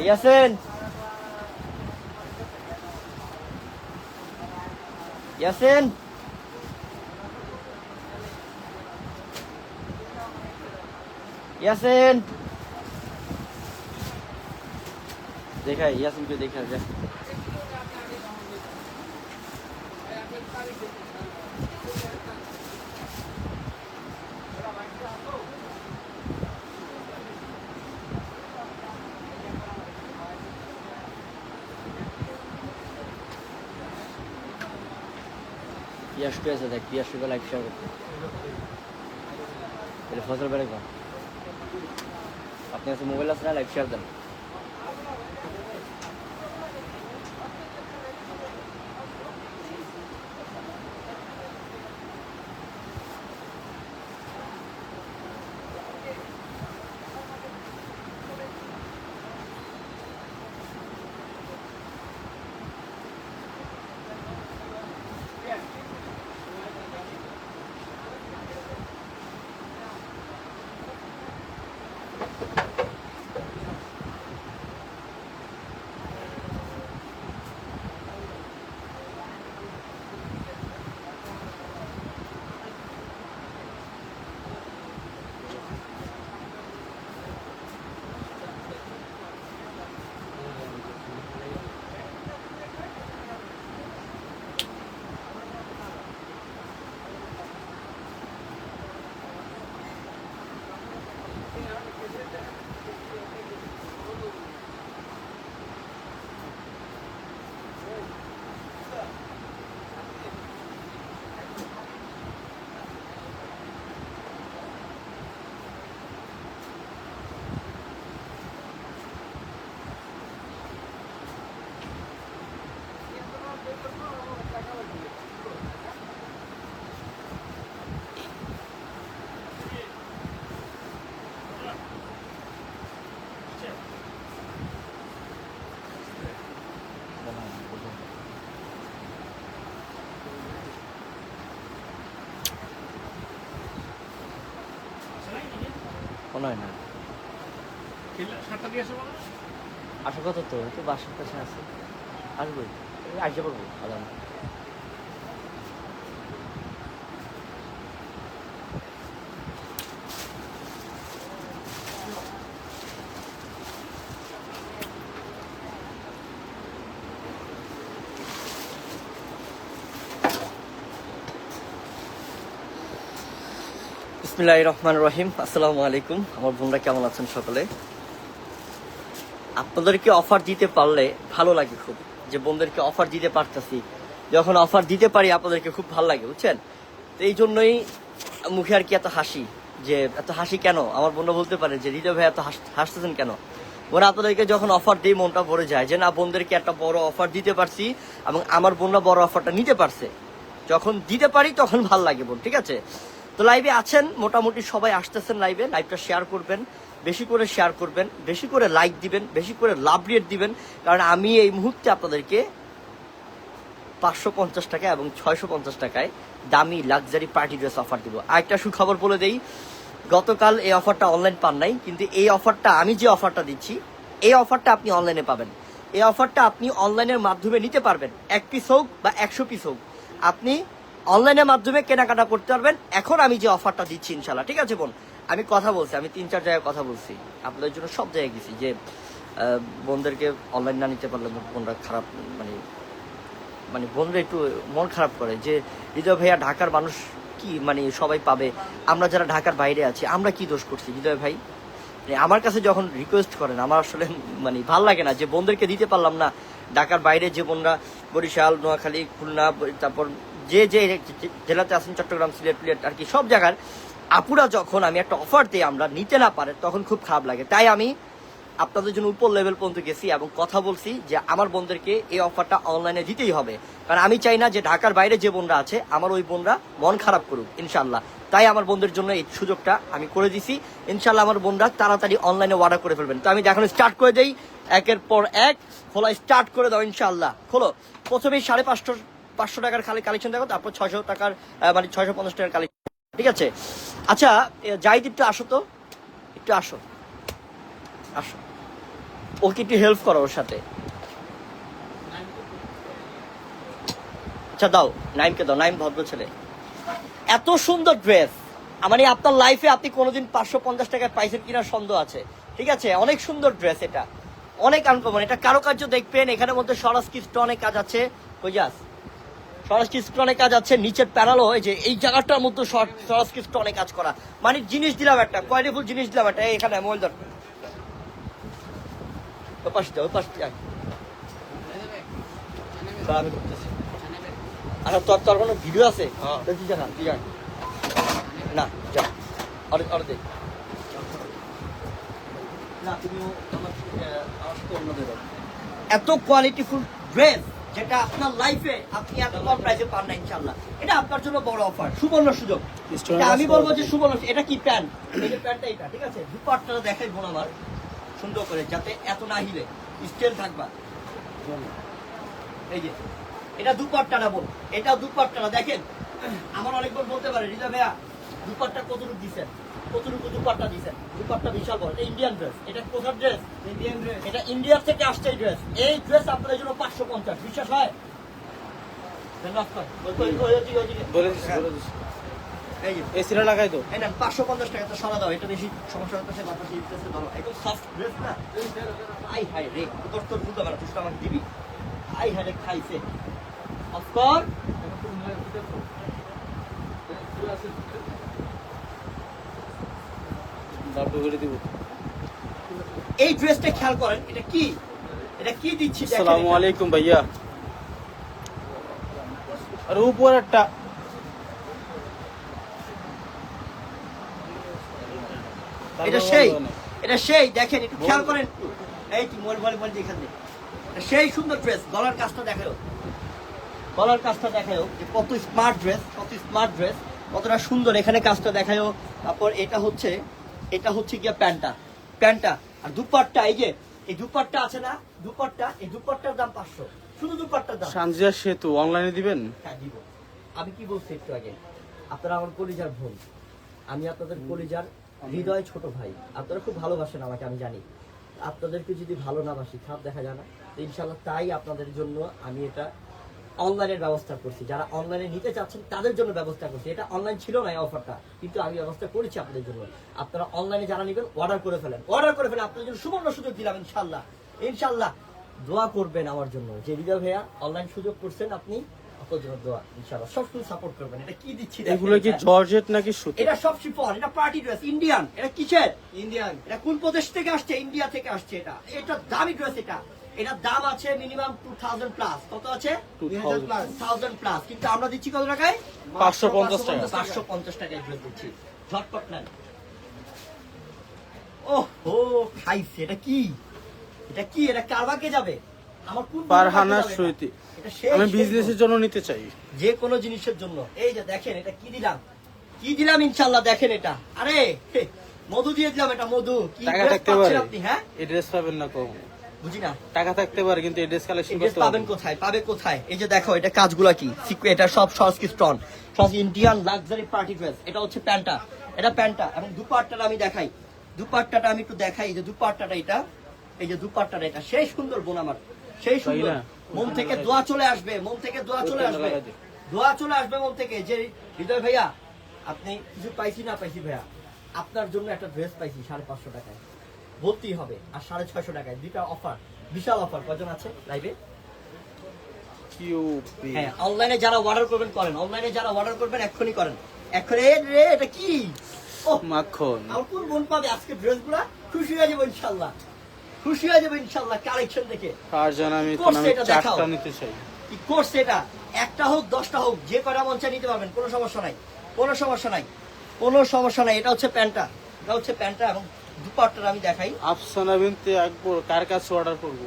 ইয়াসিন ইয়াসিন ইয়াসিন দেখা ইয়াসিনকে দেখা যায় পিয়াস আছে দেখ পিয়ার সুখে লাইক শেয়ার করতে এটা ফসল বেড়ে আপনি কাছে মোবাইল আছে না লাইফ শেয়ার দেন। মনে হয় না। আসার কথা তো বাসার কাছে আছে। আসব আসতে পারব আদান বিসমিল্লাহ রহমান রহিম। আসসালামু আলাইকুম। আমার বোনরা কেমন আছেন সকলে? আপনাদেরকে অফার দিতে পারলে ভালো লাগে খুব। যে বোনদেরকে অফার দিতে পারতেছি, যখন অফার দিতে পারি আপনাদেরকে খুব ভালো লাগে, বুঝছেন? তো এই জন্যই মুখে আর কি এত হাসি, যে এত হাসি কেন? আমার বোনরা বলতে পারে যে, হৃদয় ভাই, এত হাসতেছেন কেন? বোন আপনাদেরকে যখন অফার দিই, মনটা ভরে যায় যে, না, বোনদেরকে একটা বড় অফার দিতে পারছি এবং আমার বোনরা বড় অফারটা নিতে পারছে। যখন দিতে পারি, তখন ভালো লাগে বোন, ঠিক আছে? তো লাইভে আছেন, মোটামুটি সবাই আসতেছেন লাইভে লাইভটা শেয়ার করবেন, বেশি করে শেয়ার করবেন, বেশি করে লাইক দিবেন, বেশি করে লাভ রেট দিবেন, কারণ আমি এই মুহূর্তে আপনাদেরকে পাঁচশো পঞ্চাশ টাকা এবং ছয়শো পঞ্চাশ টাকায় দামি লাক্সারি পার্টি ড্রেস অফার দিব। আরেকটা সুখবর বলে দেই, গতকাল এই অফারটা অনলাইন পান নাই, কিন্তু এই অফারটা আমি যে অফারটা দিচ্ছি, এই অফারটা আপনি অনলাইনে পাবেন। এই অফারটা আপনি অনলাইনের মাধ্যমে নিতে পারবেন। এক পিস হোক বা একশো পিস হোক। আপনি অনলাইনের মাধ্যমে কেনাকাটা করতে পারবেন। এখন আমি যে অফারটা দিচ্ছি ইনশাল্লাহ ঠিক আছে বোন? আমি কথা বলছি, আমি তিন, চার জায়গায় কথা বলছি। আপনাদের জন্য সব জায়গায় গেছি যে বোনদেরকে অনলাইন না নিতে পারলে বোনরা খারাপ মানে মানে বোনরা একটু মন খারাপ করে যে, হৃদয় ভাইয়া, ঢাকার মানুষ কি মানে সবাই পাবে? আমরা যারা ঢাকার বাইরে আছি, আমরা কি দোষ করছি, হৃদয় ভাই? মানে আমার কাছে যখন রিকোয়েস্ট করেন, আমার আসলে মানে ভালো লাগে না যে, বোনদেরকে দিতে পারলাম না। ঢাকার বাইরে যে বোনরা বরিশাল, নোয়াখালী, খুলনা, তারপর যে যে জেলাতে আছেন চট্টগ্রাম, সিলেট প্লেট আর কি, সব জায়গার আপুরা যখন আমি একটা অফার দিই আমরা, নিতে না পারে, তখন খুব খারাপ লাগে। তাই আমি আপনাদের জন্য উপর লেভেল পর্যন্ত গেছি এবং কথা বলছি যে আমার বোনদেরকে এই অফারটা অনলাইনে দিতেই হবে। কারণ আমি চাই না যে ঢাকার বাইরে যে বোনরা আছে, আমার ওই বোনরা মন খারাপ করুক ইনশাল্লাহ তাই আমার বোনদের জন্য এই সুযোগটা আমি করে দিছি। ইনশাল্লাহ আমার বোনরা তাড়াতাড়ি অনলাইনে অর্ডার করে ফেলবেন। তো আমি এখন স্টার্ট করে দেই, একের পর এক, খোলা স্টার্ট করে দাও ইনশাল্লাহ খোলো, প্রথমেই সাড়ে পাঁচশো পাঁচশো টাকার খালি কালেকশন দেখো, তারপর ছয়শো টাকার মানে ছয়শো পঞ্চাশ টাকার কালেকশন ঠিক আছে? আচ্ছা জাহিদ, একটু আসো তো। একটু আসো। আসো। ওকে একটু হেল্প করো ওর সাথে। আচ্ছা দাও, নাইমকে দাও, নাইম ভদ্র ছেলে। এত সুন্দর ড্রেস মানে আপনার লাইফে আপনি কোনোদিন পাঁচশো পঞ্চাশ টাকায় পাইছেন কিনা সন্দেহ আছে। ঠিক আছে? অনেক সুন্দর ড্রেস এটা। অনেক আনকমন এটা কারুকার্য দেখবেন, এখানের মধ্যে সরাস কিস্ট অনেক কাজ আছে। বুঝাস সরাস কিস্ট অনেক কাজ আছে নিচের প্যানেলও হয়েছে এই জায়গাটার মধ্যে সরাস কিস্ট অনেক কাজ করা। মানে জিনিস দিলাম একটা কোয়ালিটিফুল জিনিস দিলাম একটা এখানে মোবাইল ধর। ওই পাশে যা, ওই পাশে যা। দাঁড়া, আমি আচ্ছা তোর তোর কোনো ভিডিও আছে? হ্যাঁ। তো তুই জানা? তুই জান। না যা। না তুমি আমার আহ, আমার সাথে অন্য দেবে। এত কোয়ালিটিফুল ড্রেস যেটা আপনার লাইফে আপনি এত কম প্রাইসে পান না ইনশাল্লাহ এটা আপনার জন্য বড় অফার সুবর্ণ সুযোগ। আমি বলব যে সুবর্ণ এটা কি প্যান্ট? এই যে প্যান্টটা এটা ঠিক আছে? দুপাটটা দেখাই বোন আমার। সুন্দর করে যাতে এত না হিলে। স্টেল থাকবা। এই যে এটা দুপাট্টা না বোন। এটা দুপাট্টা না। দেখেন আমার অনেকবার বলতে পারে রিজা ভাইয়া দুপাট্টা কতটুকু দিছেন? কতটুকু দুপাট্টা দিছেন? দুপাট্টা বিশাল বড়। এটা ইন্ডিয়ান ড্রেস এটা কোথার ড্রেস ইন্ডিয়ান ড্রেস এটা ইন্ডিয়া থেকে আসছে এই ড্রেস এই ড্রেস আপনাদের জন্য পাঁচশো পঞ্চাশ। বিশ্বাস হয়? এসিটা লাগাই তো পাঁচশো পঞ্চাশ টাকা তো সরা দাও। এটা বেশি সমস্যা হচ্ছে বাতাসে ইফতেছে ধরো। একদম সফট ড্রেস না? আই হাই রে তোর তোর বুঝতে পারো তুই তো আমাকে দিবি। আই হাই রে খাইছে। অফকোর্স এই ড্রেসটা খেয়াল করেন এটা কি? এটা কি দিচ্ছি আসসালামু আলাইকুম ভাইয়া। আর উপর একটা। এটা সেই এটা সেই দেখেন একটু খেয়াল করেন। এই কি এখান থেকে সেই সুন্দর ড্রেস গলার কাজটা দেখাও গলার কাজটা দেখাও যে কত স্মার্ট ড্রেস কত স্মার্ট ড্রেস কতটা সুন্দর এখানে কাজটা দেখাও তারপর এটা হচ্ছে এটা হচ্ছে গিয়া প্যান্টটা প্যান্টটা আর দুপাট্টা এই যে এই দুপাট্টা আছে না? দুপাট্টা এই দুপাট্টার দাম পাঁচশো। শুধু দুপাট্টার দাম। সানজিয়া সেতু অনলাইনে দিবেন? হ্যাঁ দিব। আমি কি বলছি একটু আগে? আপনারা আমার কলিজার বোন। আমি আপনাদের কলিজার হৃদয় ছোট ভাই। আপনারা খুব ভালোবাসেন আমাকে আমি জানি। আপনাদেরকে যদি ভালো না বাসি খারাপ দেখা যায় না। তো ইনশাল্লাহ তাই আপনাদের জন্য আমি এটা অনলাইনের ব্যবস্থা করছি। যারা অনলাইনে নিতে চাচ্ছেন তাদের জন্য ব্যবস্থা করছি। এটা অনলাইন ছিল না এই অফারটা কিন্তু আমি ব্যবস্থা করেছি আপনাদের জন্য। আপনারা অনলাইনে যারা নেবেন অর্ডার করে ফেলেন। অর্ডার করে ফেলেন আপনাদের জন্য সুবর্ণ সুযোগ দিলাম ইনশাল্লাহ ইনশাল্লাহ দোয়া করবেন আমার জন্য। যে হৃদয় ভাইয়া অনলাইন সুযোগ করছেন আপনি দোয়া ইনশাল্লাহ সাপোর্ট করবেন। এটা কি দিচ্ছি এগুলো কি জর্জেট নাকি সুতো? এটা সব শিফন এটা পার্টি ড্রেস ইন্ডিয়ান এটা কিসের? ইন্ডিয়ান এটা কোন প্রদেশ থেকে আসছে? ইন্ডিয়া থেকে আসছে এটা। এটা দামি ড্রেস এটা। এটার দাম আছে মিনিমাম টু থাউজেন্ড প্লাস কত আছে? 2000 থাউজেন্ড প্লাস কিন্তু আমরা দিচ্ছি কত টাকায়? 550 টাকা। পাঁচশো পঞ্চাশ টাকায় ড্রেস দিচ্ছি। ঝটপট নেন। ও হো খাইছে। এটা কি? এটা কি? এটা কারবাকে যাবে? আমার কোন সুইতি। আমি বিজনেসের জন্য নিতে চাই। যে কোনো জিনিসের জন্য। এই যে দেখেন এটা কি দিলাম? কি দিলাম ইনশাল্লাহ দেখেন এটা। আরে হে, মধু দিয়ে দিলাম এটা মধু। কি টাকা থাকতে পারে। আপনি হ্যাঁ? এড্রেস পাবেন না বুঝি না। টাকা থাকতে পারে কিন্তু এড্রেস কালেকশন করতে পাবেন কোথায়? পাবে কোথায়? এই যে দেখো এটা কাজগুলা কি? এটা সব সসকি স্টন সস ইন্ডিয়ান লাক্সারি পার্টি ড্রেস এটা হচ্ছে প্যান্টটা এটা প্যান্টটা এবং দুপাট্টাটা আমি দেখাই। দুপাট্টাটা আমি একটু দেখাই। এই যে দুপাট্টাটা এটা এই যে দুপাট্টাটা এটা। সেই সুন্দর বোন আমার। সেই সুন্দর? মন থেকে দোয়া চলে আসবে মন থেকে দোয়া চলে আসবে। দোয়া চলে আসবে মন থেকে। যে হৃদয় ভাইয়া আপনি কিছু পাইছি না পাইছি ভাইয়া আপনার জন্য একটা ড্রেস পাইছি সাড়ে পাঁচশো টাকায়। বলতেই হবে আর সাড়ে ছয়শো টাকায়। দুইটা অফার বিশাল অফার কজন আছে লাইভে হ্যাঁ অনলাইনে যারা অর্ডার করবেন করেন। অনলাইনে যারা অর্ডার করবেন এক্ষুনি করেন। এক্ষুনি এ রে এটা কি? ও মাখন। কোন বোন পাবে? আজকে ড্রেসগুলা খুশি হয়ে যাব ইনশাল্লাহ। খুশি হয়ে যাব ইনশাল্লাহ কালেকশন দেখে। আমি কোর্স আমি এটা দেখাও। চারটা নিতে চাই। কি কোর্স এটা? একটা হোক দশটা হোক যে কটা মন চায় নিতে পারবেন কোনো সমস্যা নাই। কোনো সমস্যা নাই। কোনো সমস্যা নাই এটা হচ্ছে প্যান্টটা। এটা হচ্ছে প্যান্টটা এবং দুপাট্টার আমি দেখাই। আফসানা বিনতে আকবর কার কাছে অর্ডার করব?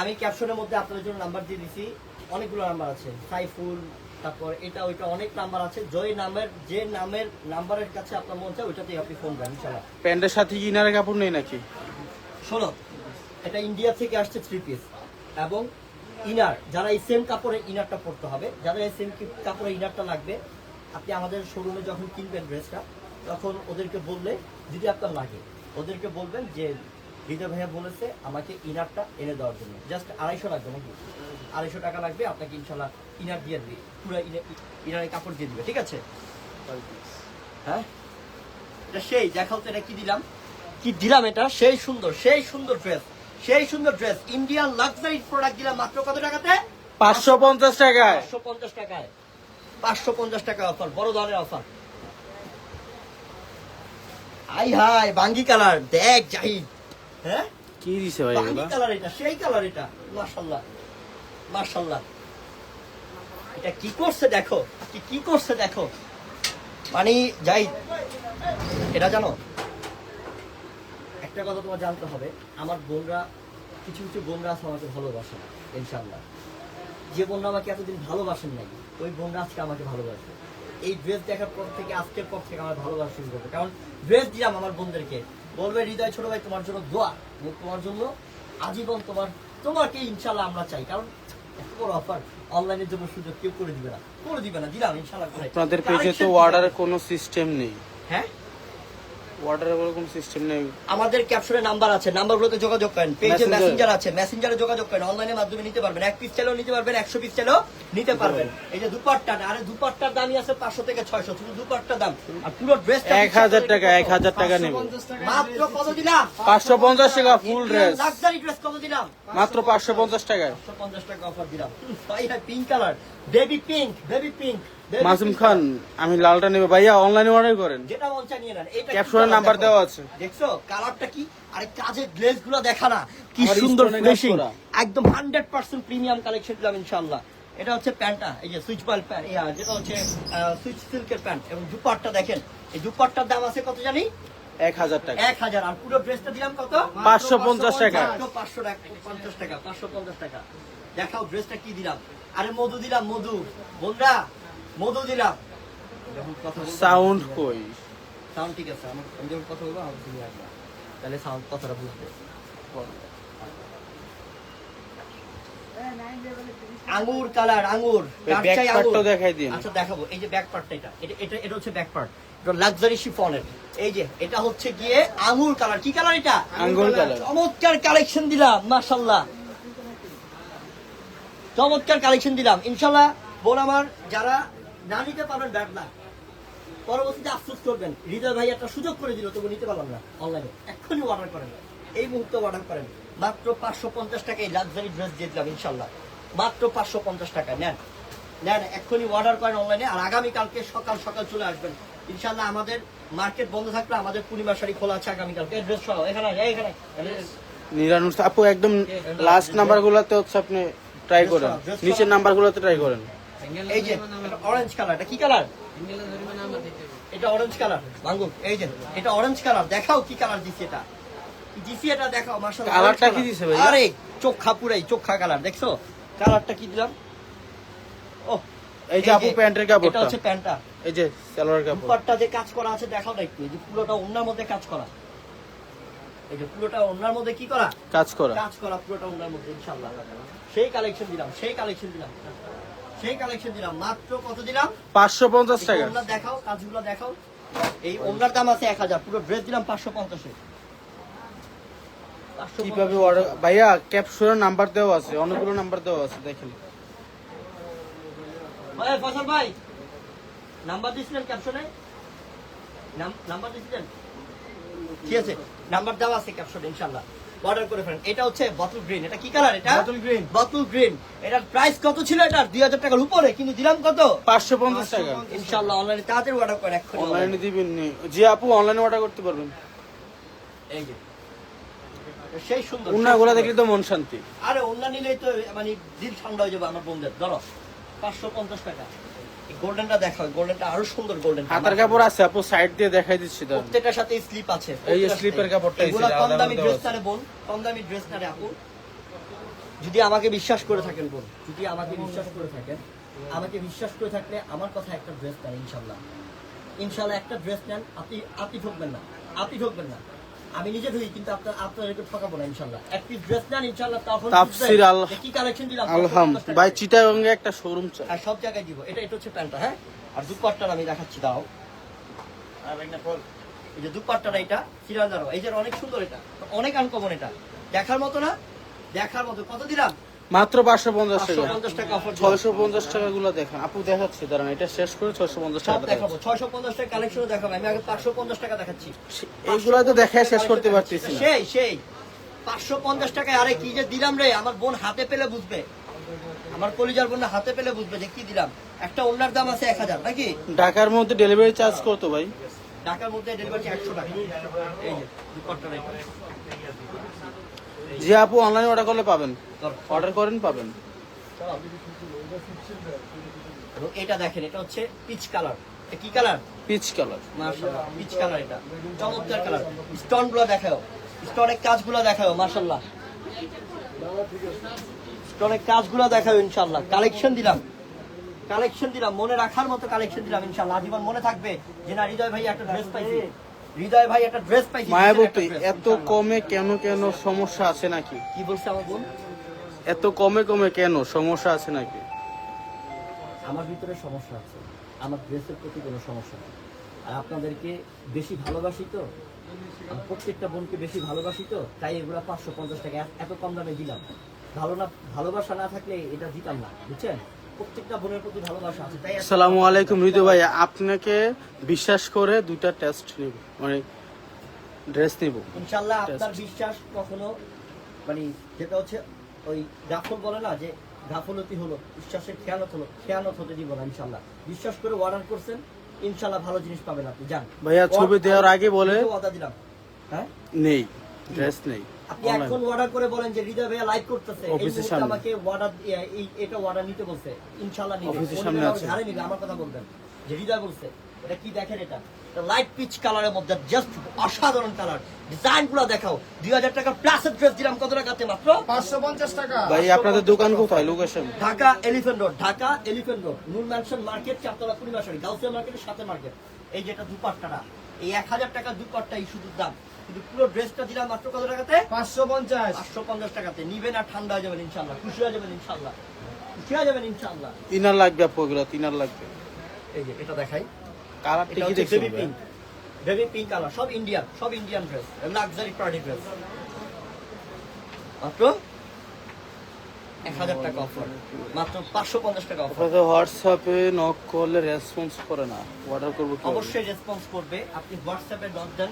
আমি ক্যাপশনের মধ্যে আপনাদের জন্য নাম্বার দিয়ে দিছি। অনেকগুলো নাম্বার আছে। সাইফুল তারপর এটা ওইটা অনেক নাম্বার আছে। যে নামের যে নামের নাম্বারের কাছে আপনার মন চায় ওইটাতেই আপনি ফোন করেন ইনশাল্লাহ প্যান্টের সাথে কি ইনারের কাপড় নেই নাকি? শোনো এটা ইন্ডিয়া থেকে আসছে থ্রি পিস এবং ইনার যারা এই সেম কাপড়ের ইনারটা পরতে হবে যাদের এই সেম কাপড়ের ইনারটা লাগবে আপনি আমাদের শোরুমে যখন কিনবেন ড্রেসটা তখন ওদেরকে বললে যদি আপনার লাগে ওদেরকে বলবেন যে হৃদয় ভাইয়া বলেছে আমাকে ইনারটা এনে দেওয়ার জন্য। জাস্ট আড়াইশো লাগবে নাকি? আড়াইশো টাকা লাগবে আপনাকে ইনশাল্লাহ ইনার দিয়ে দিবে। পুরো ইনারে কাপড় দিয়ে দিবে ঠিক আছে? হ্যাঁ? এটা সেই দেখাও তো এটা কি দিলাম? কি দিলাম এটা? সেই সুন্দর সেই সুন্দর ড্রেস সেই সুন্দর ড্রেস ইন্ডিয়ান লাক্সারি প্রোডাক্ট দিলাম মাত্র কত টাকাতে? পাঁচশো পঞ্চাশ টাকায়। পাঁচশো পঞ্চাশ টাকায়। পাঁচশো পঞ্চাশ টাকা অফার বড় ধরনের অফার হাই হাই বাঙ্গি কালার। দেখ জাহিদ। হ্যাঁ? কি দিছে ভাই বাঙ্গি কালার এটা সেই কালার এটা। মাশাল্লাহ মাশাল্লাহ এটা কি করছে দেখো কি কি করছে দেখো। মানে যাই এটা জানো? একটা কথা তোমার জানতে হবে আমার বোনরা কিছু কিছু বোনরা আছে আমাকে ভালোবাসে ইনশাল্লাহ যে বোনরা আমাকে এতদিন ভালোবাসেন নাই ওই বোনরা আজকে আমাকে ভালোবাসে। এই ড্রেস দেখার পর থেকে আজকের পর থেকে আমার ভালোবাসা শুরু করবে। কারণ ড্রেস দিলাম আমার বোনদেরকে বলবে হৃদয় ছোট ভাই তোমার জন্য দোয়া। তোমার জন্য আজীবন তোমার তোমাকে ইনশাল্লাহ আমরা চাই। কারণ বড় অফার অনলাইনের জন্য সুযোগ কেউ করে দিবে না। করে দিবে না দিলাম ইনশাল্লাহ আপনাদের পেজে তো অর্ডারের কোনো সিস্টেম নেই। হ্যাঁ? অর্ডারের কোনো সিস্টেম নেই। আমাদের ক্যাপশনে নাম্বার আছে নাম্বারগুলোতে যোগাযোগ করেন। পেজে মেসেঞ্জার আছে মেসেঞ্জারে যোগাযোগ করেন। অনলাইনের মাধ্যমে নিতে পারবেন। এক পিস চাইলেও নিতে পারবেন একশো পিস চাইলেও নিতে পারবেন। এই যে দুপাট্টা আরে দুপাট্টার দামই আছে পাঁচশো থেকে ছয়শো শুধু দুপাট্টার দাম। আর পুরো ড্রেস এক হাজার টাকা এক হাজার টাকা নেব। মাত্র কত দিলাম? পাঁচশো পঞ্চাশ টাকা ফুল ড্রেস লাক্সারি ড্রেস কত দিলাম? মাত্র পাঁচশো পঞ্চাশ টাকায়। একশো পঞ্চাশ টাকা অফার দিলাম। ভাই pink colour baby pink baby pink Masum Khan আমি লালটা নেব। ভাইয়া অনলাইনে অর্ডার করেন। যেটা মন চায় নিয়ে নেন এইটা ক্যাপশনে নাম্বার দেওয়া আছে। দেখছ? কালারটা কি? আরে কাজের গ্লেজগুলো দেখা না। কি সুন্দর ফিনিশিং একদম হান্ড্রেড পার্সেন্ট প্রিমিয়াম কালেকশন দিলাম ইনশাল্লাহ এটা হচ্ছে প্যান্টটা এই যে সুইচ পাল প্যান্ট যেটা হচ্ছে সুইচ সিল্কের প্যান্ট এবং দুপাট্টা দেখেন। এই দুপাট্টার দাম আছে কত জানি? এক হাজার টাকা। এক হাজার। আর পুরো ড্রেসটা দিলাম কত? 550 টাকা। মাত্র পাঁচশো টাকা পঞ্চাশ টাকা পাঁচশো পঞ্চাশ টাকা। দেখাও ড্রেসটা কি দিলাম। আরে মধু দিলাম মধু। বন্ধুরা মধু দিলাম। সাউন্ড কই? সাউন্ড ঠিক আছে আমি যখন কথা বলব আমার তুমি আসবে তাহলে সাউন্ড কথাটা বুঝবে আঙ্গুর কালার আঙ্গুর। দেখাই দিন। আচ্ছা দেখাবো। এই যে ব্যাক পার্টটা এটা। এটা এটা এটা হচ্ছে ব্যাক পার্ট এটা লাক্সারি শিফনের এই যে এটা হচ্ছে গিয়ে আঙ্গুর কালার। কি কালার এটা? আঙ্গুর কালার। চমৎকার কালেকশন দিলাম মাশাল্লাহ চমৎকার কালেকশন দিলাম। ইনশাল্লাহ বোন আমার যারা না নিতে পারবেন ব্যাট না। পরবর্তীতে আফসোস করবেন। হৃদয় ভাই একটা সুযোগ করে দিল তবু নিতে পারলাম না। অনলাইনে এক্ষুনি অর্ডার করেন। এই মুহূর্তে অর্ডার করেন। মাত্র পাঁচশো পঞ্চাশ টাকা এই লাক্সারি ড্রেস দিয়ে দিলাম ইনশাল্লাহ মাত্র পাঁচশো পঞ্চাশ টাকা নেন। নেন এক্ষুনি অর্ডার করেন অনলাইনে আর আগামীকালকে সকাল সকাল চলে আসবেন। ইনশাল্লাহ আমাদের মার্কেট বন্ধ থাকলে আমাদের পূর্ণিমা শাড়ি খোলা আছে আগামীকালকে। ড্রেস সহ এখানে এখানে নিরানুর আপু একদম লাস্ট নাম্বার গুলাতে হচ্ছে আপনি ট্রাই করেন। নিচের নাম্বার গুলাতে ট্রাই করেন। এই যে অরেঞ্জ কালার এটা কি কালার এটা অরেঞ্জ কালার ভাঙ্গু এই যে এটা অরেঞ্জ কালার দেখাও কি কালার দিছি এটা। দিছি এটা দেখাও মাশাআল্লাহ কালারটা কি দিছে ভাইয়া? আরে চোখা পুরাই চোখা কালার দেখছ? কালারটা কি দিলাম? ও এই যে আপু প্যান্টের কাপড়টা। এটা হচ্ছে প্যান্টটা। এই যে সালোয়ার কাপড়। উপরটা যে কাজ করা আছে দেখাও না একটু। এই যে পুরোটা ওন্নার মধ্যে কাজ করা। এই যে পুরোটা ওন্নার মধ্যে কি করা? কাজ করা। কাজ করা পুরোটা ওনার মধ্যে ইনশাআল্লাহ সেই কালেকশন দিলাম সেই কালেকশন দিলাম। সেই কালেকশন দিলাম। মাত্র কত দিলাম? পাঁচশো পঞ্চাশ টাকা। ওনার দেখাও কাজগুলো দেখাও। এই ওনার দাম আছে এক হাজার। পুরো ড্রেস দিলাম পাঁচশো পঞ্চাশে। কীভাবে অর্ডার ভাইয়া ক্যাপশনের নাম্বার দেওয়া আছে অনেকগুলো নাম্বার দেওয়া আছে দেখেন। ভাই ফসল ভাই নাম্বার দিছিলেন ক্যাপশনে নাম্বার দিছিলেন ঠিক আছে? নাম্বার দেওয়া আছে ক্যাপশনে ইনশাআল্লাহ। অর্ডার করে ফেলেন। এটা হচ্ছে বটল গ্রিন এটা কি কালার এটা? Bottle green। বটল গ্রিন এটার প্রাইস কত ছিল এটার? দুই হাজার টাকার উপরে। কিন্তু দিলাম কত? পাঁচশো পঞ্চাশ টাকা। ইনশাআল্লাহ অনলাইনে তাড়াতাড়ি অর্ডার এক্ষুনি অনলাইনে দিবেন যে আপু অনলাইনে অর্ডার করতে পারবেন। এই যে। সেই সুন্দর। উন্নাগুলা দেখলে তো মন শান্তি। আরে অন্য নিলেই তো মানে দিল ঠান্ডা হয়ে যাবে আমার বন্ধুদের ধরো পাঁচশো পঞ্চাশ টাকা। গোল্ডেনটা দেখো গোল্ডেনটা আরও সুন্দর গোল্ডেন হাতার কাপড় আছে আপু সাইড দিয়ে দেখাই দিচ্ছি তো প্রত্যেকটার সাথে স্লিপ আছে এই স্লিপের কাপড়টা এগুলা কম দামি ড্রেস বোন কম দামি ড্রেস আপু। যদি আমাকে বিশ্বাস করে থাকেন বোন যদি আমাকে বিশ্বাস করে থাকেন আমাকে বিশ্বাস করে থাকলে আমার কথা একটা ড্রেস নেন ইনশাল্লাহ ইনশাল্লাহ একটা ড্রেস নেন আপনি আপনি ঠকবেন না আপনি ঠকবেন না। আমি নিজে ধুই কিন্তু আপনার আপনাদেরকে ঠকাবো না ইনশাআল্লাহ এক পিস ড্রেস নেন ইনশাআল্লাহ তখন তাফসির আল- কি কালেকশন দিলাম আলহাম 550 টাকা। ভাই চিটাগঙ্গে একটা শোরুম চাই। আর সব জায়গায় দিব। এটা এটা হচ্ছে প্যান্টটা হ্যাঁ? আর দুপাট্টা আমি দেখাচ্ছি দাও। এই যে দুপাট্টাটা এটা সিরাজারো এই যে অনেক সুন্দর এটা। অনেক আনকমন এটা। দেখার মতো না দেখার মতো। কত দিলাম? মাত্র পাঁচশো পঞ্চাশ টাকা। পঞ্চাশ টাকা অফার ছয়শো পঞ্চাশ টাকা গুলো দেখেন। আপু দেখাচ্ছি দাঁড়ান এটা শেষ করে ছয়শো পঞ্চাশ টাকা দেখাবো ছয়শো পঞ্চাশ টাকা কালেকশন দেখাবো। আমি আগে পাঁচশো পঞ্চাশ টাকা দেখাচ্ছি। এইগুলো তো দেখায় শেষ করতে পারতেছি সেই সেই। পাঁচশো পঞ্চাশ টাকায় আরে কি যে দিলাম রে? আমার বোন হাতে পেলে বুঝবে। আমার কলিজার বোন হাতে পেলে বুঝবে যে কি দিলাম। একটা ওনার দাম আছে এক হাজার নাকি? ঢাকার মধ্যে ডেলিভারি চার্জ কত ভাই? ঢাকার মধ্যে ডেলিভারি একশো টাকা। এই যে যে আপু অনলাইনে অর্ডার করলে পাবেন। অর্ডার করেন পাবেন। এটা দেখেন এটা হচ্ছে পিচ কালার কি কালার পিচ কালার মার্শাল্লাহ পিচ কালার এটা। চমৎকার কালার স্টোনগুলো দেখাও। স্টোনের কাজগুলো দেখাও মার্শাল্লাহ স্টোনের কাজগুলো দেখাও ইনশাল্লাহ কালেকশন দিলাম। কালেকশন দিলাম। মনে রাখার মতো কালেকশন দিলাম ইনশাল্লাহ আজীবন মনে থাকবে যে না হৃদয় ভাই একটা ড্রেস পাইছি। হৃদয় ভাই একটা ড্রেস পাইছি মায়াবতী এত কমে কেন কেন সমস্যা আছে নাকি? কি বলছে আমার বোন? এত কমে কমে কেন সমস্যা আছে নাকি? আমার ভিতরে সমস্যা আছে। আমার ড্রেসের প্রতি কোনো সমস্যা নেই। আর আপনাদেরকে বেশি ভালোবাসি তো? আমি প্রত্যেকটা বোনকে বেশি ভালোবাসি তো? তাই এগুলা পাঁচশো পঞ্চাশ টাকা এত- এত কম দামে দিলাম। ভালো না ভালোবাসা না থাকলে এটা দিতাম না বুঝছেন? প্রত্যেকটা বোনের প্রতি ভালোবাসা আছে তাই আসসালামু আলাইকুম হৃদয় ভাই আপনাকে বিশ্বাস করে দুইটা টেস্ট নিব মানে ড্রেস নিব। ইনশাল্লাহ আপনার বিশ্বাস কখনো মানে যেটা হচ্ছে ওই গাফল বলে না যে গাফলতি হলো বিশ্বাসের খেয়ানত হলো খেয়ানত হতে দিব না ইনশাল্লাহ বিশ্বাস করে অর্ডার করছেন ইনশাল্লাহ ভালো জিনিস পাবেন আপনি যান। ভাইয়া ছবি দেওয়ার আগে বলে ওয়াদা দিলাম। হ্যাঁ? নেই ড্রেস নেই। আপনি। এখন অর্ডার করে বলেন যে হৃদয় ভাইয়া লাইভ করতেছে। এই অফিসের মুহূর্তে সামনে। আমাকে অর্ডার এই এটা অর্ডার নিতে বলছে। ইনশাআল্লাহ নিবে। অফিসের সামনে আছে। ঘাড়ে নিবে আমার কথা বলবেন। যে হৃদয় বলছে এটা কি দেখেন এটা? লাইট পিচ কালারের মধ্যে জাস্ট অসাধারণ কালার ডিজাইনগুলো দেখাও। দুই হাজার টাকা প্লাস ড্রেস দিলাম কত টাকাতে মাত্র? পাঁচশো পঞ্চাশ টাকা। ভাই আপনাদের দোকান কোথায়? Location Dhaka elephant road Dhaka elephant road noon mansion market চারতলা পূর্ণিমাশারি গাউসিয়া মার্কেটের সাথে মার্কেট এই যেটা দুপাট্টাটা এই এক হাজার টাকা দুপাট্টাই শুধু দাম। কিন্তু পুরো ড্রেসটা দিলাম মাত্র কত টাকাতে? পাঁচশো পঞ্চাশ। পাঁচশো পঞ্চাশ টাকাতে। নিবেন আর ঠান্ডা হয়ে যাবেন ইনশাল্লাহ খুশি হয়ে যাবেন ইনশাল্লাহ। খুশি হয়ে যাবেন ইনশাল্লাহ। তিনার লাগবে আপু এগুলো তিনার লাগবে। এই যে এটা দেখাই। কালারটা কি দেখছেন baby pink baby pink colour সব ইন্ডিয়ান সব Indian dress luxury party dress মাত্র এক হাজার টাকা অফার মাত্র পাঁচশো পঞ্চাশ টাকা অফার হোয়াটসঅ্যাপে নক করলে রেসপন্স করে না। অর্ডার করব অবশ্যই রেসপন্স করবে। আপনি হোয়াটসঅ্যাপে নক দেন।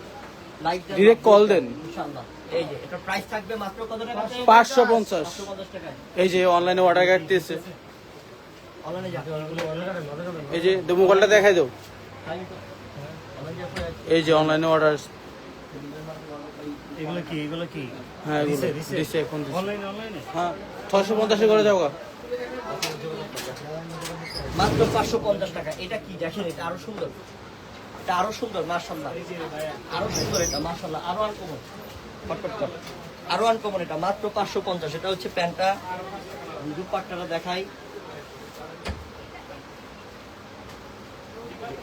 Direct call দেন। ইনশাআল্লাহ এই যে এটা প্রাইস থাকবে মাত্র কত টাকা? 550 550 টাকা এই যে অনলাইনে অর্ডার কাটতেছে। অনলাইনে এই যে মোবাইলটা দেখাই দাও। এই যে অনলাইনে অর্ডার এগুলো কি? এগুলো কি? হ্যাঁ এগুলো। দিছে, এখন অনলাইনে অনলাইনে হ্যাঁ পঞ্চাশে করে যাও মাত্র পাঁচশো পঞ্চাশ টাকা। এটা কি? দেখেন এটা আরও সুন্দর। এটা আরও সুন্দর মার্শাল্লাহ আরও সুন্দর এটা মার্শাল্লাহ আরও আনকমন আরও আনকমন এটা মাত্র পাঁচশো পঞ্চাশ। এটা হচ্ছে প্যান্টটা। দুপাট্টাটা দেখাই।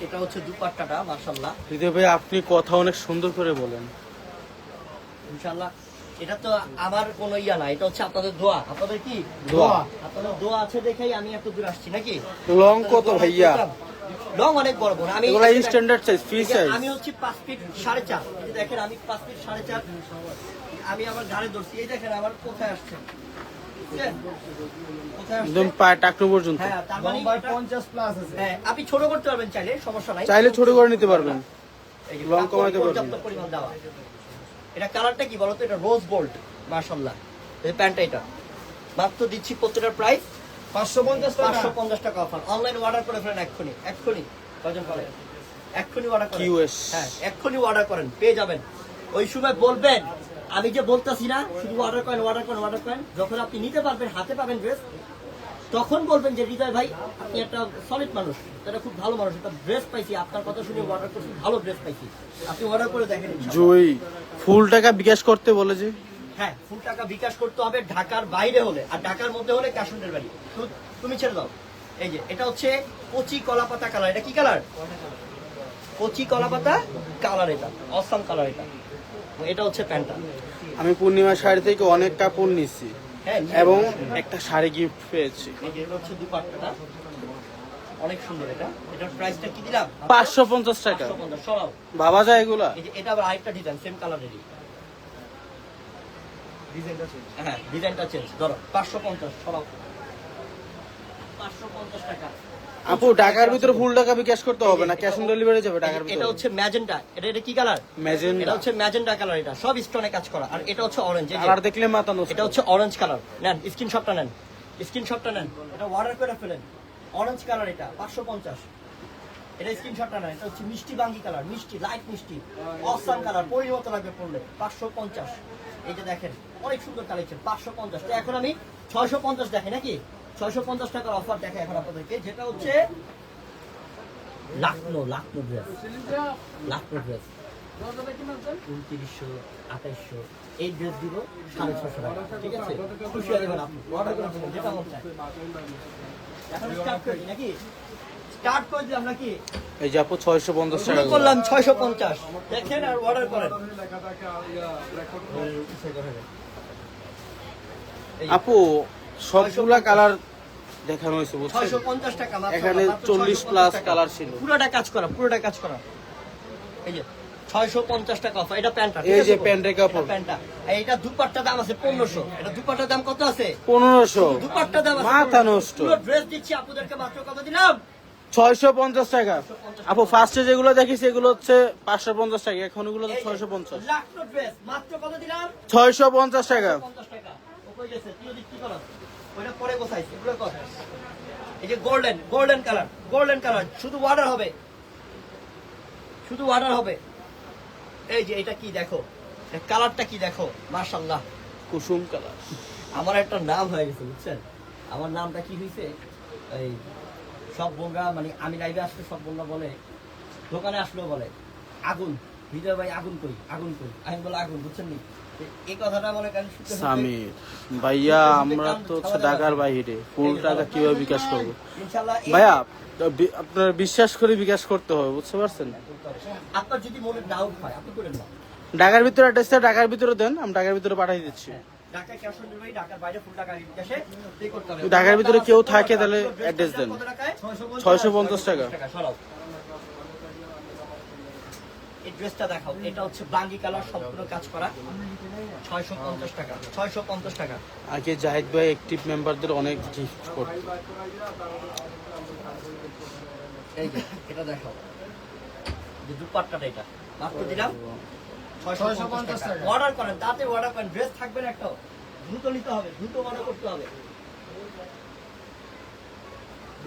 এটা হচ্ছে দুপাট্টাটা মার্শাল্লাহ হৃদয় ভাই আপনি কথা অনেক সুন্দর করে বলেন। ইনশাল্লাহ এটা তো আমার কোনো ইয়া না এটা হচ্ছে আপনাদের দোয়া। আপনাদের কি? দোয়া। আপনাদের দোয়া আছে দেখেই আমি এত দূর আসছি নাকি? লং কত ভাইয়া? লং অনেক বড় বড়। আমি এগুলা স্ট্যান্ডার্ড সাইজ ফ্রি সাইজ আমি হচ্ছে পাঁচ ফিট সাড়ে চার। এই যে দেখেন আমি পাঁচ ফিট সাড়ে চার। আমি আমার ঘাড়ে ধরছি। এই দেখেন আমার কোথায় আসছে একদম পায়ে পর্যন্ত। হ্যাঁ তার মানে প্লাস আছে। হ্যাঁ, আপনি ছোট করতে পারবেন চাইলে সমস্যা নাই। চাইলে ছোট করে নিতে পারবেন। লং কমাইতে পারবেন। পরিমাণ দেওয়া। এটা কালারটা কি বলতো? এটা রোজ গোল্ড এই প্যান্টটা এটা। মাত্র দিচ্ছি প্রাইস পাঁচশো পঞ্চাশ পাঁচশো পঞ্চাশ টাকা অফার অনলাইন অর্ডার করে ফেলেন এক্ষুনি এক্ষুনি। কজন করেন এক্ষুনি অর্ডার করেন। হ্যাঁ এক্ষুনি অর্ডার করেন পেয়ে যাবেন। ওই সময় বলবেন আমি যে বলতাছি না শুধু অর্ডার করেন অর্ডার করেন অর্ডার করেন যখন আপনি নিতে পারবেন হাতে পাবেন ড্রেস তখন বলবেন যে হৃদয় ভাই আপনি একটা সলিড মানুষ এটা খুব ভালো মানুষ একটা ড্রেস পাইছি আপনার কথা শুনে অর্ডার করছি ভালো ড্রেস পাইছি। আপনি অর্ডার করে দেখেন। জয়ী ফুল টাকা বিকাশ করতে বলে যে। হ্যাঁ ফুল টাকা বিকাশ করতে হবে ঢাকার বাইরে হলে আর ঢাকার মধ্যে হলে ক্যাশ অন ডেলিভারি তুমি ছেড়ে দাও। এই যে এটা হচ্ছে কচি কলা পাতা কালার এটা কি কালার কচি কলা পাতা কালার এটা। অসাম কালার এটা। এটা হচ্ছে প্যান্টটা। আমি পূর্ণিমা শাড়ি থেকে অনেক কাপড় নিছি হ্যাঁ এবং একটা শাড়ি গিফট পেয়েছি। এটা হচ্ছে দুপাট্টাটা। অনেক সুন্দর এটা। এটার প্রাইসটা কি দিলাম? পাঁচশো পঞ্চাশ টাকা। 550 সরাও। ভাবা যায় এগুলা? এই যে এটা আবার আরেকটা ডিজাইন সেম কালারেরই ডিজাইনটা চেঞ্জ হ্যাঁ ডিজাইনটা চেঞ্জ ধরো পাঁচশো পঞ্চাশ সরাও। পাঁচশো পঞ্চাশ টাকা। আপু ঢাকার ভিতরে ফুল টাকা বিকাশ করতে হবে না? ক্যাশ অন ডেলিভারি যাবে ঢাকার এটা হচ্ছে ম্যাজেন্টা এটা এটা কি কালার এটা হচ্ছে ম্যাজেন্টা কালার এটা। সব স্টোনে কাজ করা। আর এটা হচ্ছে অরেঞ্জ কালার দেখলে মাথা নষ্ট। এটা হচ্ছে অরেঞ্জ কালার নেন স্ক্রিনশটটা নেন। স্ক্রিনশটটা নেন। এটা অর্ডার করে ফেলেন। অরেঞ্জ কালার এটা পাঁচশো পঞ্চাশ। এটা স্ক্রিনশটটা নেন। এটা হচ্ছে মিষ্টি বাঙ্গি কালার মিষ্টি লাইট মিষ্টি। অসাম কালার পরিমতো লাগবে পড়লে। পাঁচশো পঞ্চাশ। এই যে দেখেন। অনেক সুন্দর কালেকশন পাঁচশো পঞ্চাশ। এখন আমি ছয়শো পঞ্চাশ দেখি নাকি? ছয়শো পঞ্চাশ টাকার অফার দেখে এখন আপনাদেরকে যেটা হচ্ছে লাকনো লাকনো ড্রেস লাকনো ড্রেস উনত্রিশশো আঠাইশশো এই ড্রেস দিব সাড়ে ছশো টাকা ঠিক আছে? খুশি হয়ে যাবেন আপনি। অর্ডার যেটা মন চায়। এখন স্টার্ট করে নাকি? স্টার্ট করে দিলাম নাকি? এই যে আপু ছয়শো পঞ্চাশ শুরু টাকা। করলাম ছয়শো পঞ্চাশ। দেখেন আর অর্ডার করেন। আপু সবগুলা কালার দেখানো হয়েছে এখানে 40 650 plus ছিল। পুরোটা কাজ করা পুরোটা কাজ করা। এই যে ছয়শো পঞ্চাশ টাকা অফার এটা প্যান্টটা এই যে প্যান্টের কাপড়। প্যান্টটা। এইটা দুপাট্টা দাম আছে পনেরোশো। এটা দুপাট্টার দাম কত আছে? পনেরোশো। দুপাট্টা দাম মাথা নষ্ট। ড্রেস দিচ্ছি আপনাদেরকে মাত্র কত দিলাম? ছয়শো পঞ্চাশ টাকা। আপু ফার্স্টে যেগুলো দেখি সেগুলো হচ্ছে পাঁচশো পঞ্চাশ টাকা এখন যে, ছয়শো পঞ্চাশ। ছয়শো পঞ্চাশ টাকা। কই গেছে তুই ওদিক কি করো ওইটা পরে গোছাইছে এগুলো কর এই যে golden golden colour golden colour শুধু ওয়াটার হবে। শুধু ওয়াটার হবে। এই যে এটা কি দেখো? কালারটা কি দেখো? কুসুম কালার আমার একটা নাম হয়ে গেছে বুঝছেন? আমার নামটা কি হয়েছে এই সব বোনরা মানে আমি লাইভে আসলে সব বোনরা বলে দোকানে আসলেও বলে আগুন হৃদয় ভাই আগুন কই আগুন কই? আমি বলে আগুন বুঝছেন নি? সামির ভাইয়া আমরা তো হচ্ছে ঢাকার বাইরে। ফুল টাকা কীভাবে বিকাশ করব? ভাইয়া আপনার বিশ্বাস করে বিকাশ করতে হবে বুঝতে পারছেন? আপনার যদি মনে ডাউট হয় আপনি করেন না ঢাকার ভিতরে অ্যাড্রেসটা ঢাকার ভিতরে দেন আমি ঢাকার ভিতরে পাঠিয়ে দিচ্ছি। ডেলিভারি ঢাকার ভিতরে কেউ থাকে তাহলে অ্যাড্রেস দেন। ছয়শো পঞ্চাশ টাকা। এই ড্রেসটা দেখাও। এটা হচ্ছে বাঙ্গি কালার সম্পূর্ণ কাজ করা। ছয়শো পঞ্চাশ টাকা। ছয়শো পঞ্চাশ টাকা। আগে জাহিদ ভাই অ্যাক্টিভ মেম্বারদের অনেক গিফট করতো। এই যে এটা দেখাও। যে দুপাট্টাটা এটা। মাত্র দিলাম ছয়শো পঞ্চাশ টাকা। টাকা। অর্ডার করেন তাতে অর্ডার করেন। ড্রেস থাকবে না একটা। দ্রুত নিতে হবে দ্রুত অর্ডার করতে হবে।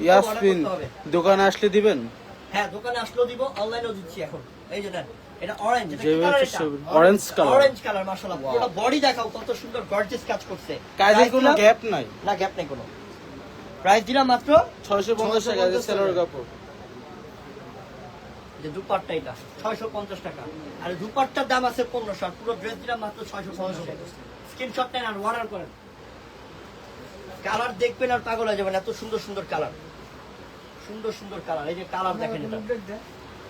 ইয়াসমিন দোকানে আসলে দিবেন? হ্যাঁ দোকানে আসলেও দিব অনলাইনেও দিচ্ছি এখন। এই যে এটা অরেঞ্জ এটা যে কি কালার এটা অরেঞ্জ কালার অরেঞ্জ কালার মাশাআল্লাহ পুরো বডি দেখাও কত সুন্দর গর্জিয়াস কাজ করছে কাজের কোনো গ্যাপ নাই না গ্যাপ নেই কোনো প্রাইস দিলাম মাত্র ছয়শো পঞ্চাশ টাকা 650 কাপড় যে দুপাট্টা এটা ছয়শো পঞ্চাশ টাকা আর দুপাট্টার দাম আছে আর পুরো ড্রেস দিলাম মাত্র স্ক্রিনশট নেন আর অর্ডার করেন কালার দেখবেন আর পাগল হয়ে যাবেন এত সুন্দর সুন্দর কালার সুন্দর সুন্দর কালার এই যে কালার দেখেন এটা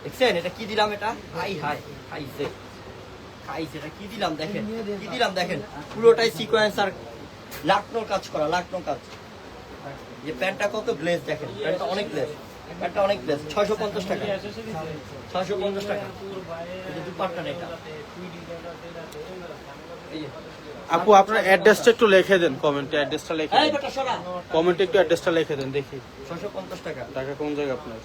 দেখছেন এটা কি দিলাম এটা হাই হাই খাইছে খাইছে এটা কি দিলাম দেখেন কি দিলাম দেখেন পুরোটাই সিকোয়েন্স আর লাকনোর কাজ করা লাকনো কাজ। যে প্যান্টটা কত গ্লেজ দেখেন? প্যান্টটা অনেক গ্লেজ প্যান্টটা অনেক গ্লেজ ছয়শো পঞ্চাশ টাকা। ছয়শো পঞ্চাশ টাকা। দুপাট্টা এটা। আপু আপনার অ্যাড্রেসটা একটু লিখে দেন কমেন্টে অ্যাড্রেসটা লিখে দেন। কমেন্টে একটু অ্যাড্রেসটা লিখে দেন দেখি। ছয়শো পঞ্চাশ টাকা। টাকা কোন জায়গা আপনার?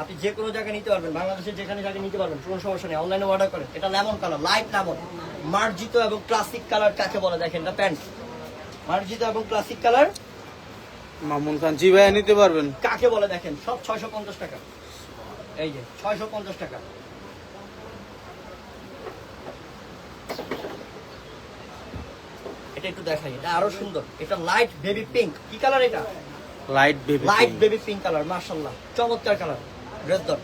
আপনি যে কোনো জায়গায় নিতে পারবেন বাংলাদেশের যেখানে জায়গায় নিতে পারবেন কোনো সমস্যা নেই। অনলাইনে অর্ডার করেন। এটা লেমন কালার লাইট লেমন মার্জিত এবং ক্লাসিক কালার কাকে বলে দেখেন? এটা প্যান্ট মার্জিত এবং ক্লাসিক কালার মামুন খান জি ভাইয়া নিতে পারবেন। কাকে বলে দেখেন? সব ছয়শো পঞ্চাশ টাকা। এই যে ছয়শো পঞ্চাশ টাকা। এটা একটু দেখাই এটা আরও সুন্দর। এটা লাইট বেবি পিঙ্ক কি কালার এটা? Light baby light baby pink colour মার্শাল্লাহ চমৎকার colour red dot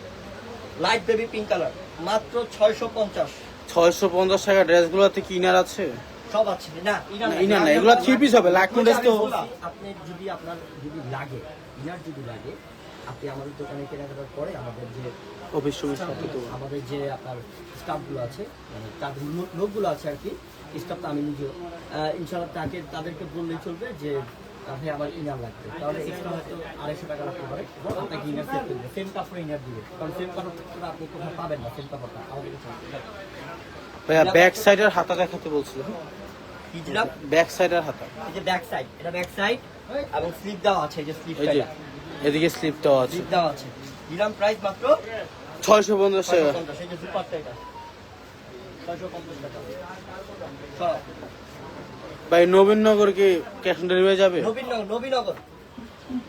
light baby pink colour মাত্র ছয়শো পঞ্চাশ। ছয়শো পঞ্চাশ টাকা ড্রেসগুলোতে কি ইনার আছে? সব আছে। না ইনার না, এগুলো three piece হবে, লাখ ড্রেস তো আপনি যদি আপনার যদি লাগে ইনার যদি লাগে আপনি আমাদের দোকানে কেনাকাটার পরে আমাদের যে অফিস আমাদের যে আপনার স্টাফগুলো আছে মানে তাদের লোক- লোকগুলো আছে আর কি স্টাফটা আমি নিজে আহ, ইনশাল্লাহ তাকে তাদেরকে বললেই চলবে যে আপনি আমার ইনার লাগবে। তাহলে এক্সট্রা হয়তো আড়াইশো টাকা লাগতে পারে। আপনাকে ইনার সেট করবে। সেম কাপড়ে ইনার দিবে কারণ সেম কাপড়টা আপনি কোথাও পাবেন না সেম কাপড়টা আমাদের ভাইয়া ব্যাক সাইডের হাতা দেখাতে বলছিল ব্যাক সাইডের হাতা। এই যে ব্যাক সাইড এটা ব্যাক সাইড এবং স্লিপ দেওয়া আছে এই যে স্লিপ এই যে এদিকে আছে। স্লিপ দেওয়া আছে। দিলাম প্রাইস মাত্র ছয়শো পঞ্চাশ টাকা। 650 এই যে সুপারটা এটা। 650 টাকা। সব। ভাই নবীনগর কি ক্যাশ অন ডেলিভারি যাবে? নবীনগর নবীনগর।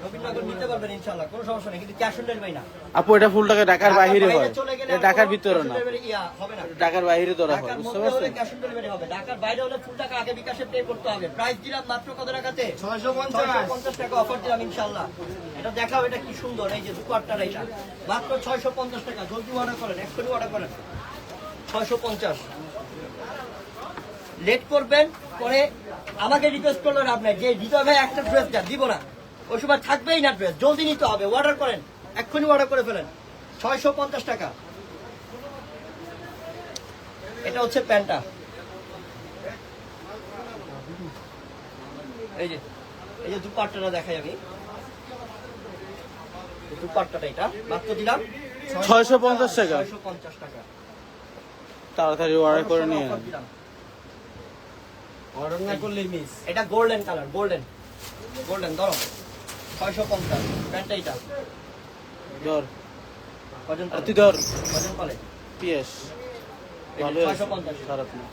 নবীনগর নিতে পারবেন ইনশাআল্লাহ কোনো সমস্যা নেই কিন্তু ক্যাশ অন ডেলিভারি না। আপু এটা ফুল টাকা ঢাকার বাইরে হয়। ঢাকার ভিতরে না। হবে না। ঢাকার বাইরে ধরা হয় বুঝতে পারছেন? ক্যাশ অন ডেলিভারি হবে। ঢাকার বাইরে হলে ফুল টাকা আগে বিকাশে পে করতে হবে। প্রাইস দিলাম মাত্র কত টাকাতে? ছয়শো পঞ্চাশ। পঞ্চাশ টাকা অফার দিলাম ইনশাল্লাহ এটা দেখাও এটা কি সুন্দর এই যে দুপাট্টার এটা। মাত্র ছয়শো পঞ্চাশ টাকা জলদি অর্ডার করেন এক্ষুনি অর্ডার করেন। ছয়শো পঞ্চাশ। লেট করবেন পরে আমাকে রিকোয়েস্ট করল লাভ নাই যে হৃদয় ভাই একটা ড্রেস দেন দিব না। ওই সময় থাকবেই না ড্রেস জলদি নিতে হবে অর্ডার করেন এক্ষুনি অর্ডার করে ফেলেন। ছয়শো পঞ্চাশ টাকা। এটা হচ্ছে প্যান্টটা। এই যে এই যে দুপাট্টাটা দেখাই আমি। দুপাট্টাটা এটা মাত্র দিলাম। ছয়শো পঞ্চাশ টাকা। ছয়শো পঞ্চাশ টাকা। তাড়াতাড়ি অর্ডার করে নিয়ে করলে মিস। এটা গোল্ডেন কালার গোল্ডেন গোল্ডেন ধরো। ছয়শো পঞ্চাশ প্যান্টটা এটা ধর। কজন তুই ধর। কজন পালে পিএস। এই যে ভালো 650 খারাপ না।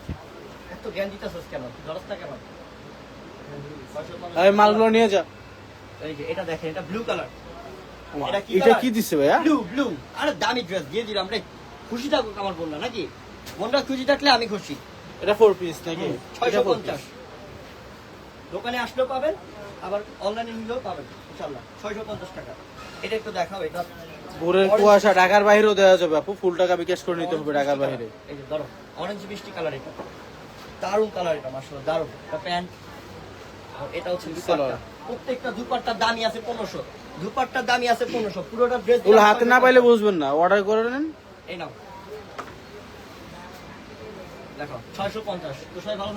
এত জ্ঞান দিতেছস কেন? তুই ধরস না কেন? এই মালগুলো নিয়ে যা। এই যে এটা দেখেন এটা ব্লু কালার এটা কি এটা কি দিচ্ছে ভাইয়া? ব্লু ব্লু আরে দামি ড্রেস দিয়ে দিলাম রে। খুশি থাকুক আমার বোনরা নাকি? বোনরা খুশি থাকলে আমি খুশি। এটা ফোর পিস নাকি? ছয়শো পঞ্চাশ। দোকানে আসলেও পাবেন আবার অনলাইনে নিলেও পাবেন ইনশাল্লাহ ছয়শো পঞ্চাশ টাকা। এটা একটু দেখাও এটা ভোরের কুয়াশা ঢাকার বাইরেও দেওয়া যাবে আপু ফুল টাকা বিকাশ করে নিতে হবে ঢাকার বাইরে। এই যে ধরো অরেঞ্জ মিষ্টি কালার এটা। দারুণ কালার এটা মাসাল্লাহ দারুণ। এটা প্যান্ট এটা হচ্ছে দুপাট্টা। প্রত্যেকটা দুপাট্টার দামই আছে পনেরোশো। দুপাট্টার দামই আছে পনেরোশো। পুরোটা ড্রেস হাতে না পাইলে বুঝবেন না অর্ডার করে নেন। এই নাও। দেখো ছয়শো পঞ্চাশ তো সবাই ভালো